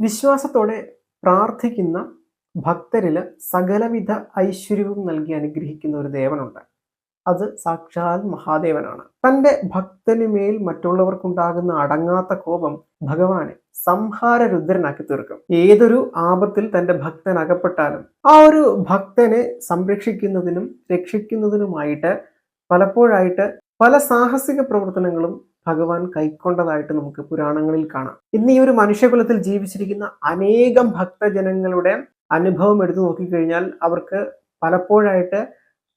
വിശ്വാസത്തോടെ പ്രാർത്ഥിക്കുന്ന ഭക്തരിൽ സകലവിധ ഐശ്വര്യവും നൽകി അനുഗ്രഹിക്കുന്ന ഒരു ദേവനുണ്ട്. അത് സാക്ഷാൽ മഹാദേവനാണ്. തന്റെ ഭക്തനുമേൽ മറ്റുള്ളവർക്കുണ്ടാകുന്ന അടങ്ങാത്ത കോപം ഭഗവാനെ സംഹാര രുദ്രനാക്കി തീർക്കും. ഏതൊരു ആപത്തിൽ തന്റെ ഭക്തൻ അകപ്പെട്ടാലും ആ ഒരു ഭക്തനെ സംരക്ഷിക്കുന്നതിനും രക്ഷിക്കുന്നതിനുമായിട്ട് പലപ്പോഴായിട്ട് പല സാഹസിക പ്രവർത്തനങ്ങളും ഭഗവാൻ കൈക്കൊണ്ടതായിട്ട് നമുക്ക് പുരാണങ്ങളിൽ കാണാം. ഇന്ന് ഈ ഒരു മനുഷ്യകുലത്തിൽ ജീവിച്ചിരിക്കുന്ന അനേകം ഭക്തജനങ്ങളുടെ അനുഭവം എടുത്തു നോക്കിക്കഴിഞ്ഞാൽ അവർക്ക് പലപ്പോഴായിട്ട്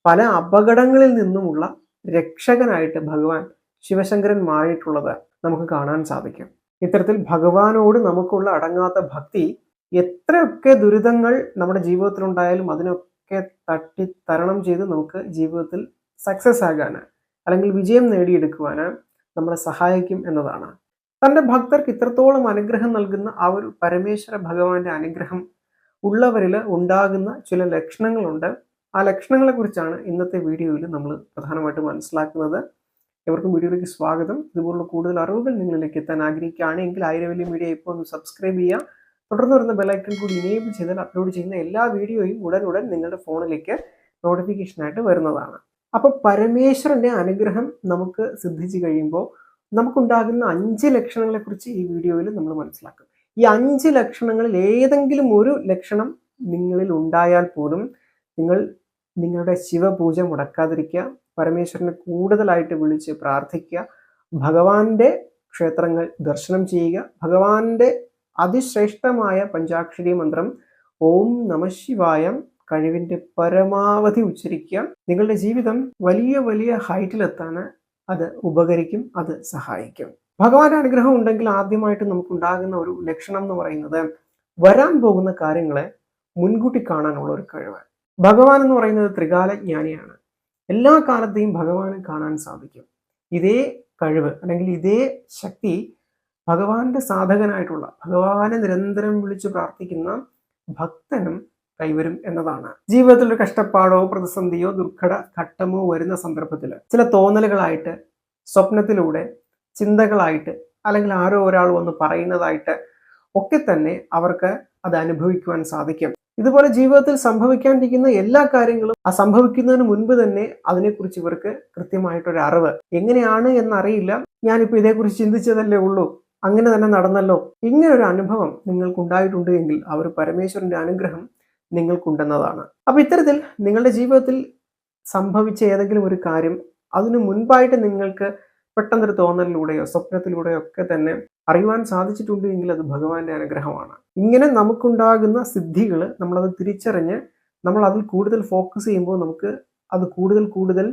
പല അപകടങ്ങളിൽ നിന്നുമുള്ള രക്ഷകനായിട്ട് ഭഗവാൻ ശിവശങ്കരൻ മാറിയിട്ടുള്ളത് നമുക്ക് കാണാൻ സാധിക്കും. ഇത്തരത്തിൽ ഭഗവാനോട് നമുക്കുള്ള അടങ്ങാത്ത ഭക്തി എത്രയൊക്കെ ദുരിതങ്ങൾ നമ്മുടെ ജീവിതത്തിലുണ്ടായാലും അതിനൊക്കെ തട്ടി തരണം ചെയ്ത് നമുക്ക് ജീവിതത്തിൽ സക്സസ് ആകാൻ അല്ലെങ്കിൽ വിജയം നേടിയെടുക്കുവാന് നമ്മളെ സഹായിക്കും എന്നതാണ്. തന്റെ ഭക്തർക്ക് ഇത്രത്തോളം അനുഗ്രഹം നൽകുന്ന ആ ഒരു പരമേശ്വര ഭഗവാന്റെ അനുഗ്രഹം ഉള്ളവരിൽ ഉണ്ടാകുന്ന ചില ലക്ഷണങ്ങളുണ്ട്. ആ ലക്ഷണങ്ങളെ കുറിച്ചാണ് ഇന്നത്തെ വീഡിയോയിൽ നമ്മൾ പ്രധാനമായിട്ടും മനസ്സിലാക്കുന്നത്. എവർക്കും വീഡിയോയിലേക്ക് സ്വാഗതം. ഇതുപോലുള്ള കൂടുതൽ അറിവുകൾ നിങ്ങളിലേക്ക് എത്താൻ ആഗ്രഹിക്കുകയാണെങ്കിൽ വലിയ മീഡിയ ഇപ്പോൾ ഒന്ന് സബ്സ്ക്രൈബ് ചെയ്യുക. തുടർന്ന് വരുന്ന ബെലൈക്കൺ കൂടി ഇനേബിൾ ചെയ്താൽ അപ്ലോഡ് ചെയ്യുന്ന എല്ലാ വീഡിയോയും ഉടൻ ഉടൻ നിങ്ങളുടെ ഫോണിലേക്ക് നോട്ടിഫിക്കേഷനായിട്ട് വരുന്നതാണ്. അപ്പോൾ പരമേശ്വരന്റെ അനുഗ്രഹം നമുക്ക് സിദ്ധിച്ചു കഴിയുമ്പോൾ നമുക്കുണ്ടാകുന്ന അഞ്ച് ലക്ഷണങ്ങളെക്കുറിച്ച് ഈ വീഡിയോയിൽ നമ്മൾ മനസ്സിലാക്കും. ഈ അഞ്ച് ലക്ഷണങ്ങളിൽ ഏതെങ്കിലും ഒരു ലക്ഷണം നിങ്ങളിൽ ഉണ്ടായാൽ പോലും നിങ്ങൾ നിങ്ങളുടെ ശിവപൂജ മുടക്കാതിരിക്കുക പരമേശ്വരനെ കൂടുതലായിട്ട് വിളിച്ച് പ്രാർത്ഥിക്കുക ഭഗവാന്റെ ക്ഷേത്രങ്ങൾ ദർശനം ചെയ്യുക ഭഗവാന്റെ അതിശ്രേഷ്ഠമായ പഞ്ചാക്ഷരി മന്ത്രം ഓം നമശിവായ കഴിവിന്റെ പരമാവധി ഉച്ചരിക്കുക. നിങ്ങളുടെ ജീവിതം വലിയ വലിയ ഹൈറ്റിലെത്താൻ അത് ഉപകരിക്കും അത് സഹായിക്കും. ഭഗവാന്റെ അനുഗ്രഹം ഉണ്ടെങ്കിൽ ആദ്യമായിട്ട് നമുക്കുണ്ടാകുന്ന ഒരു ലക്ഷണം എന്ന് പറയുന്നത് വരാൻ പോകുന്ന കാര്യങ്ങളെ മുൻകൂട്ടി കാണാനുള്ള ഒരു കഴിവ്. ഭഗവാൻ എന്ന് പറയുന്നത് ത്രികാലജ്ഞാനിയാണ് എല്ലാ കാലത്തെയും ഭഗവാനെ കാണാൻ സാധിക്കും. ഇതേ കഴിവ് അല്ലെങ്കിൽ ഇതേ ശക്തി ഭഗവാന്റെ സാധകനായിട്ടുള്ള ഭഗവാനെ നിരന്തരം വിളിച്ചു പ്രാർത്ഥിക്കുന്ന ഭക്തനും കൈവരും എന്നതാണ്. ജീവിതത്തിൽ ഒരു കഷ്ടപ്പാടോ പ്രതിസന്ധിയോ ദുർഘട ഘട്ടമോ വരുന്ന സന്ദർഭത്തിൽ ചില തോന്നലുകളായിട്ട് സ്വപ്നത്തിലൂടെ ചിന്തകളായിട്ട് അല്ലെങ്കിൽ ആരോ ഒരാൾ വന്ന് പറയുന്നതായിട്ട് ഒക്കെ തന്നെ അവർക്ക് അത് അനുഭവിക്കുവാൻ സാധിക്കും. ഇതുപോലെ ജീവിതത്തിൽ സംഭവിക്കാണ്ടിരിക്കുന്ന എല്ലാ കാര്യങ്ങളും ആ സംഭവിക്കുന്നതിന് മുൻപ് തന്നെ അതിനെക്കുറിച്ച് ഇവർക്ക് കൃത്യമായിട്ടൊരു അറിവ്. എങ്ങനെയാണ് എന്നറിയില്ല. ഞാനിപ്പോൾ ഇതേക്കുറിച്ച് ചിന്തിച്ചതല്ലേ ഉള്ളൂ. അങ്ങനെ തന്നെ നടന്നല്ലോ. ഇങ്ങനെ ഒരു അനുഭവം നിങ്ങൾക്കുണ്ടായിട്ടുണ്ട് എങ്കിൽ ആ ഒരു പരമേശ്വരന്റെ അനുഗ്രഹം നിങ്ങൾക്കുണ്ടെന്നതാണ്. അപ്പൊ ഇത്തരത്തിൽ നിങ്ങളുടെ ജീവിതത്തിൽ സംഭവിച്ച ഏതെങ്കിലും ഒരു കാര്യം അതിനു മുൻപായിട്ട് നിങ്ങൾക്ക് പെട്ടെന്നൊരു തോന്നലിലൂടെയോ സ്വപ്നത്തിലൂടെയോ ഒക്കെ തന്നെ അറിയുവാൻ സാധിച്ചിട്ടുണ്ട് എങ്കിൽ അത് ഭഗവാന്റെ അനുഗ്രഹമാണ്. ഇങ്ങനെ നമുക്കുണ്ടാകുന്ന സിദ്ധികൾ നമ്മളത് തിരിച്ചറിഞ്ഞ് നമ്മൾ അതിൽ കൂടുതൽ ഫോക്കസ് ചെയ്യുമ്പോൾ നമുക്ക് അത് കൂടുതൽ കൂടുതൽ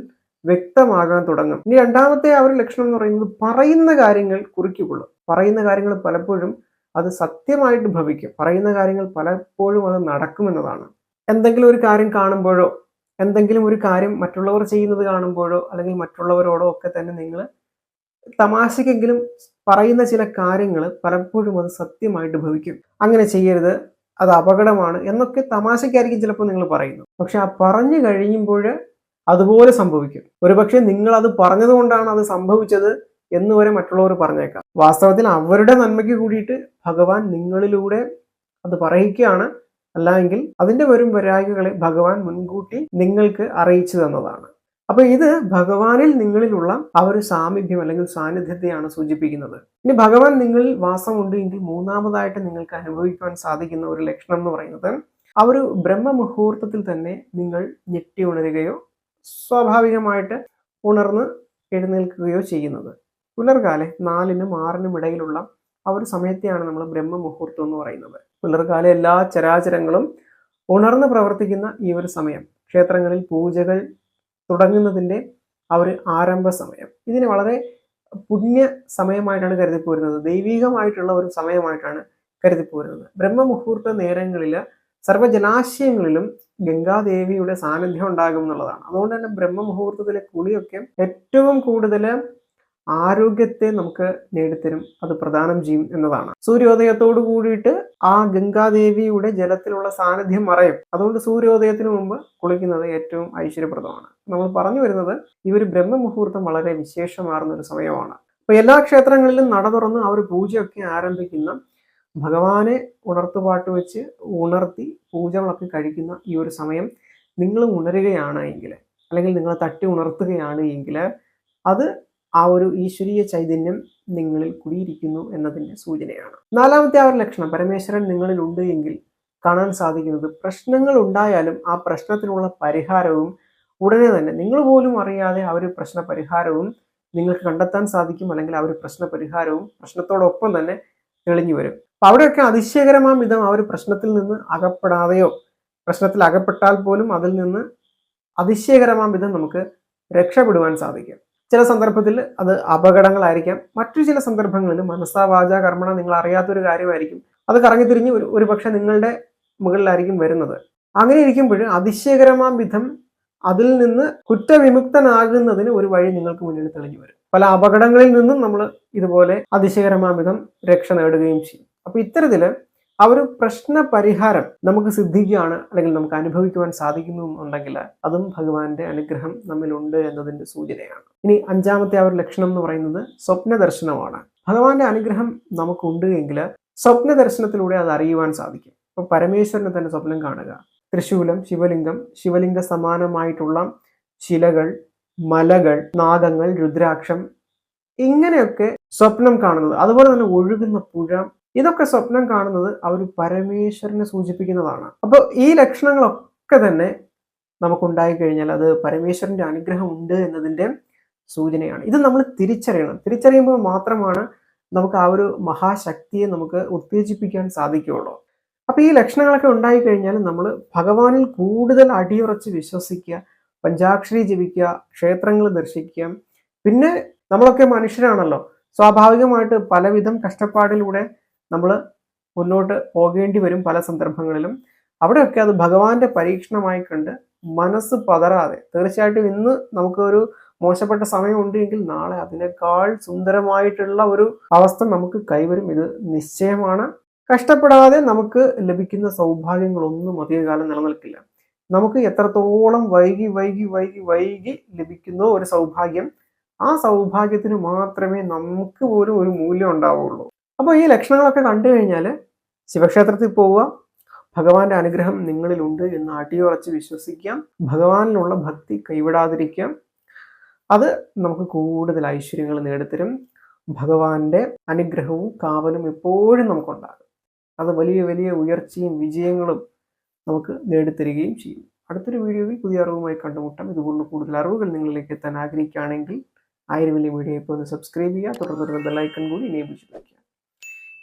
വ്യക്തമാകാൻ തുടങ്ങും. ഇനി രണ്ടാമത്തെ ആ ഒരു ലക്ഷണം എന്ന് പറയുന്നത് പറയുന്ന കാര്യങ്ങൾ കുറിക്കുള്ളൂ. പറയുന്ന കാര്യങ്ങൾ പലപ്പോഴും അത് സത്യമായിട്ട് ഭവിക്കും. പറയുന്ന കാര്യങ്ങൾ പലപ്പോഴും അത് നടക്കുമെന്നതാണ് എന്തെങ്കിലും ഒരു കാര്യം കാണുമ്പോഴോ എന്തെങ്കിലും ഒരു കാര്യം മറ്റുള്ളവർ ചെയ്യുന്നത് കാണുമ്പോഴോ അല്ലെങ്കിൽ മറ്റുള്ളവരോടോ ഒക്കെ തന്നെ നിങ്ങൾ തമാശക്കെങ്കിലും പറയുന്ന ചില കാര്യങ്ങൾ പലപ്പോഴും അത് സത്യമായിട്ട് ഭവിക്കും. അങ്ങനെ ചെയ്യരുത് അത് അപകടമാണ് എന്നൊക്കെ തമാശക്കായിരിക്കും ചിലപ്പോൾ നിങ്ങൾ പറയുന്നു പക്ഷെ ആ പറഞ്ഞു കഴിയുമ്പോൾ അതുപോലെ സംഭവിക്കും. ഒരുപക്ഷെ നിങ്ങൾ അത് പറഞ്ഞതുകൊണ്ടാണ് അത് സംഭവിച്ചത് എന്ന് വരെ മറ്റുള്ളവർ പറഞ്ഞേക്കാം. വാസ്തവത്തിൽ അവരുടെ നന്മയ്ക്ക് കൂടിയിട്ട് ഭഗവാൻ നിങ്ങളിലൂടെ അത് പറയിക്കുകയാണ് അല്ലെങ്കിൽ അതിന്റെ വരും വരായികളെ ഭഗവാൻ മുൻകൂട്ടി നിങ്ങൾക്ക് അറിയിച്ചു തന്നതാണ്. അപ്പൊ ഇത് ഭഗവാനിൽ നിങ്ങളിലുള്ള ആ ഒരു സാമീപ്യം അല്ലെങ്കിൽ സാന്നിധ്യത്തെയാണ് സൂചിപ്പിക്കുന്നത്. ഇനി ഭഗവാൻ നിങ്ങളിൽ വാസമുണ്ട് എങ്കിൽ മൂന്നാമതായിട്ട് നിങ്ങൾക്ക് അനുഭവിക്കുവാൻ സാധിക്കുന്ന ഒരു ലക്ഷണം എന്ന് പറയുന്നത് ആ ഒരു ബ്രഹ്മ മുഹൂർത്തത്തിൽ തന്നെ നിങ്ങൾ ഞെട്ടി ഉണരുകയോ സ്വാഭാവികമായിട്ട് ഉണർന്ന് എഴുന്നേൽക്കുകയോ ചെയ്യുന്നത്. പുലർകാലെ നാലിനും ആറിനും ഇടയിലുള്ള ആ ഒരു സമയത്തെയാണ് നമ്മൾ ബ്രഹ്മമുഹൂർത്തം എന്ന് പറയുന്നത്. പുലർകാലെ എല്ലാ ചരാചരങ്ങളും ഉണർന്ന് പ്രവർത്തിക്കുന്ന ഈ ഒരു സമയം ക്ഷേത്രങ്ങളിൽ പൂജകൾ തുടങ്ങുന്നതിന്റെ ആ ഒരു ആരംഭ സമയം. ഇതിന് വളരെ പുണ്യ സമയമായിട്ടാണ് കരുതിപ്പോരുന്നത്. ദൈവികമായിട്ടുള്ള ഒരു സമയമായിട്ടാണ് കരുതിപ്പോരുന്നത്. ബ്രഹ്മമുഹൂർത്ത നേരങ്ങളിൽ സർവജലാശയങ്ങളിലും ഗംഗാദേവിയുടെ സാന്നിധ്യം ഉണ്ടാകും എന്നുള്ളതാണ്. അതുകൊണ്ട് തന്നെ ബ്രഹ്മമുഹൂർത്തത്തിലെ കുളിയൊക്കെ ഏറ്റവും കൂടുതൽ ആരോഗ്യത്തെ നമുക്ക് നേടിത്തരും. അത് പ്രധാനം ചെയ്യും എന്നതാണ്. സൂര്യോദയത്തോടു കൂടിയിട്ട് ആ ഗംഗാദേവിയുടെ ജലത്തിലുള്ള സാന്നിധ്യം മറയും. അതുകൊണ്ട് സൂര്യോദയത്തിന് മുമ്പ് കുളിക്കുന്നത് ഏറ്റവും ഐശ്വര്യപ്രദമാണ്. നമ്മൾ പറഞ്ഞു വരുന്നത് ഈ ഒരു ബ്രഹ്മമുഹൂർത്തം വളരെ വിശേഷമാർന്ന ഒരു സമയമാണ്. അപ്പൊ എല്ലാ ക്ഷേത്രങ്ങളിലും നട തുറന്ന് ഒരു പൂജയൊക്കെ ആരംഭിക്കുന്ന ഭഗവാനെ ഉണർത്തുപാട്ട് വെച്ച് ഉണർത്തി പൂജകളൊക്കെ കഴിക്കുന്ന ഈ ഒരു സമയം നിങ്ങൾ ഉണരുകയാണ് എങ്കിൽ അല്ലെങ്കിൽ നിങ്ങളെ തട്ടി ഉണർത്തുകയാണ് എങ്കിൽ അത് ആ ഒരു ഈശ്വരീയ ചൈതന്യം നിങ്ങളിൽ കുടിയിരിക്കുന്നു എന്നതിന്റെ സൂചനയാണ്. നാലാമത്തെ ആ ഒരു ലക്ഷണം പരമേശ്വരൻ നിങ്ങളിൽ ഉണ്ട് എങ്കിൽ കാണാൻ സാധിക്കുന്നത് പ്രശ്നങ്ങൾ ഉണ്ടായാലും ആ പ്രശ്നത്തിനുള്ള പരിഹാരവും ഉടനെ തന്നെ നിങ്ങൾ പോലും അറിയാതെ ആ ഒരു പ്രശ്ന പരിഹാരവും നിങ്ങൾക്ക് കണ്ടെത്താൻ സാധിക്കും അല്ലെങ്കിൽ ആ ഒരു പ്രശ്ന പരിഹാരവും പ്രശ്നത്തോടൊപ്പം തന്നെ തെളിഞ്ഞു വരും. അപ്പൊ അവിടെയൊക്കെ അതിശയകരമാം വിധം ആ ഒരു പ്രശ്നത്തിൽ നിന്ന് അകപ്പെടാതെയോ പ്രശ്നത്തിൽ അകപ്പെട്ടാൽ പോലും അതിൽ നിന്ന് അതിശയകരമാം വിധം നമുക്ക് രക്ഷപ്പെടുവാൻ സാധിക്കും. ചില സന്ദർഭത്തിൽ അത് അപകടങ്ങളായിരിക്കാം. മറ്റു ചില സന്ദർഭങ്ങളിൽ മനസ്സാ വാച കർമ്മണ നിങ്ങൾ അറിയാത്തൊരു കാര്യമായിരിക്കും. അത് കറങ്ങി തിരിഞ്ഞ് ഒരു ഒരു പക്ഷെ നിങ്ങളുടെ മുകളിലായിരിക്കും വരുന്നത്. അങ്ങനെ ഇരിക്കുമ്പോൾ അതിശയകരമാം വിധം അതിൽ നിന്ന് കുറ്റവിമുക്തനാകുന്നതിന് ഒരു വഴി നിങ്ങൾക്ക് മുന്നിൽ തെളിഞ്ഞു വരും. പല അപകടങ്ങളിൽ നിന്നും നമ്മൾ ഇതുപോലെ അതിശയകരമാം വിധം രക്ഷ നേടുകയും ചെയ്യും. അപ്പൊ ഇത്തരത്തിൽ ആ ഒരു പ്രശ്ന പരിഹാരം നമുക്ക് സിദ്ധിക്കുകയാണ് അല്ലെങ്കിൽ നമുക്ക് അനുഭവിക്കുവാൻ സാധിക്കുന്നു എന്നുണ്ടെങ്കിൽ അതും ഭഗവാന്റെ അനുഗ്രഹം നമ്മിലുണ്ട് എന്നതിന്റെ സൂചനയാണ്. ഇനി അഞ്ചാമത്തെ ആ ഒരു ലക്ഷണം എന്ന് പറയുന്നത് സ്വപ്ന ദർശനമാണ് ഭഗവാന്റെ അനുഗ്രഹം നമുക്കുണ്ട് എങ്കിൽ സ്വപ്ന ദർശനത്തിലൂടെ അത് അറിയുവാൻ സാധിക്കും. അപ്പൊ പരമേശ്വരനെ തന്നെ സ്വപ്നം കാണുക. തൃശൂലം ശിവലിംഗം ശിവലിംഗ സമാനമായിട്ടുള്ള ശിലകൾ മലകൾ നാഗങ്ങൾ രുദ്രാക്ഷം ഇങ്ങനെയൊക്കെ സ്വപ്നം കാണുന്നത്. അതുപോലെ തന്നെ ഒഴുകുന്ന പുഴ ഇതൊക്കെ സ്വപ്നം കാണുന്നത് അവർ പരമേശ്വരനെ സൂചിപ്പിക്കുന്നതാണ്. അപ്പോൾ ഈ ലക്ഷണങ്ങളൊക്കെ തന്നെ നമുക്കുണ്ടായി കഴിഞ്ഞാൽ അത് പരമേശ്വരന്റെ അനുഗ്രഹം ഉണ്ട് എന്നതിന്റെ സൂചനയാണ്. ഇത് നമ്മൾ തിരിച്ചറിയണം. തിരിച്ചറിയുമ്പോൾ മാത്രമാണ് നമുക്ക് ആ ഒരു മഹാശക്തിയെ നമുക്ക് ഉത്തേജിപ്പിക്കാൻ സാധിക്കുകയുള്ളൂ. അപ്പോൾ ഈ ലക്ഷണങ്ങളൊക്കെ ഉണ്ടായി കഴിഞ്ഞാൽ നമ്മൾ ഭഗവാനിൽ കൂടുതൽ അടിയുറച്ച് വിശ്വസിക്കുക പഞ്ചാക്ഷരി ജപിക്കുക ക്ഷേത്രങ്ങൾ ദർശിക്കുക. പിന്നെ നമ്മളൊക്കെ മനുഷ്യരാണല്ലോ. സ്വാഭാവികമായിട്ട് പലവിധം കഷ്ടപ്പാടിലൂടെ നമ്മൾ മുന്നോട്ട് പോകേണ്ടി വരും പല സന്ദർഭങ്ങളിലും. അവിടെയൊക്കെ അത് ഭഗവാന്റെ പരീക്ഷണമായി കണ്ട് മനസ്സ് പതറാതെ തീർച്ചയായിട്ടും ഇന്ന് നമുക്കൊരു മോശപ്പെട്ട സമയമുണ്ട് എങ്കിൽ നാളെ അതിനേക്കാൾ സുന്ദരമായിട്ടുള്ള ഒരു അവസ്ഥ നമുക്ക് കൈവരും. ഇത് നിശ്ചയമാണ്. കഷ്ടപ്പെടാതെ നമുക്ക് ലഭിക്കുന്ന സൗഭാഗ്യങ്ങളൊന്നും അധികകാലം നിലനിൽക്കില്ല. നമുക്ക് എത്രത്തോളം വൈകി വൈകി വൈകി വൈകി ലഭിക്കുന്ന ഒരു സൗഭാഗ്യം ആ സൗഭാഗ്യത്തിന് മാത്രമേ നമുക്ക് പോലും ഒരു മൂല്യം ഉണ്ടാവുള്ളൂ. അപ്പോൾ ഈ ലക്ഷണങ്ങളൊക്കെ കണ്ടു കഴിഞ്ഞാൽ ശിവക്ഷേത്രത്തിൽ പോവുക ഭഗവാന്റെ അനുഗ്രഹം നിങ്ങളിലുണ്ട് എന്ന് അടിയുറച്ച് വിശ്വസിക്കാം ഭഗവാനിലുള്ള ഭക്തി കൈവിടാതിരിക്കാം. അത് നമുക്ക് കൂടുതൽ ഐശ്വര്യങ്ങൾ നേടിത്തരും. ഭഗവാന്റെ അനുഗ്രഹവും കാവലും എപ്പോഴും നമുക്കുണ്ടാകും. അത് വലിയ വലിയ ഉയർച്ചയും വിജയങ്ങളും നമുക്ക് നേടിത്തരികയും ചെയ്യും. അടുത്തൊരു വീഡിയോയിൽ പുതിയ അറിവുമായി കണ്ടുമുട്ടാം. ഇതുപോലുള്ള കൂടുതൽ അറിവുകൾ നിങ്ങളിലേക്ക് എത്താൻ ആഗ്രഹിക്കുകയാണെങ്കിൽ ആയിരം വലിയ വീഡിയോ ഇപ്പോൾ ഒന്ന് സബ്സ്ക്രൈബ് ചെയ്യുക തുടർന്ന് ബെല്ലൈക്കൺ കൂടി എനേബിൾ ചെയ്ത്